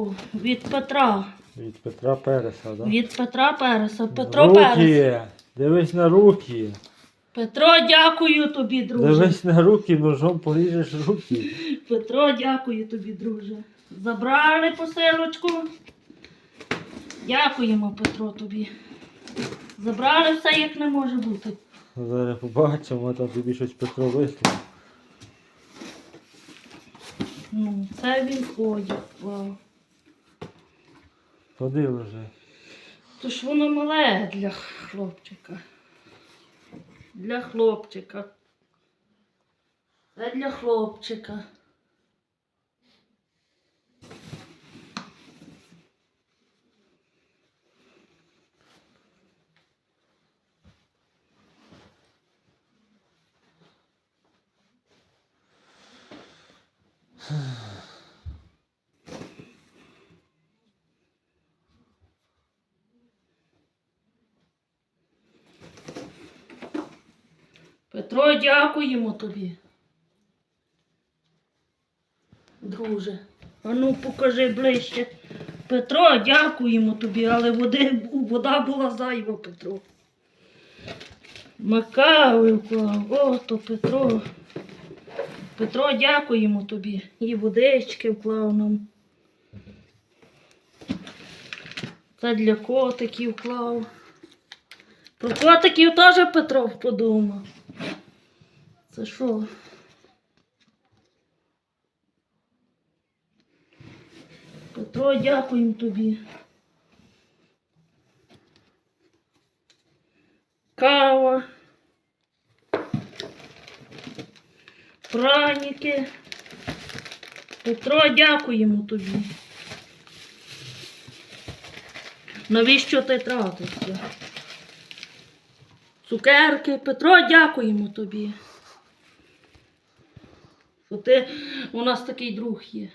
О, від Петра. Від Петра Переса, так? Від Петра Переса. Петро Перес. Дивись на руки! Петро, дякую тобі, друже. Дивись на руки, ножом поріжеш руки. Петро, дякую тобі, друже. Забрали посилочку. Дякуємо, Петро, тобі. Забрали все, як не може бути. Зараз побачимо, там тобі щось Петро вислав. Ну, це він одяг. Ходи вже. То ж воно мале для хлопчика. Для хлопчика. Це для хлопчика. Петро, дякуємо тобі. Друже, а ну покажи ближче. Петро, дякуємо тобі, але води, вода була зайва, Петро. Макави вклав. О, Петро. Петро, дякуємо тобі. І водички вклав нам. Це для котиків вклав. Про котиків теж Петро подумав. Це що? Петро, дякуємо тобі. Кава. Праніки. Петро, дякуємо тобі. Навіщо ти тратився? Цукерки. Петро, дякуємо тобі. Що ти у нас такий друг є.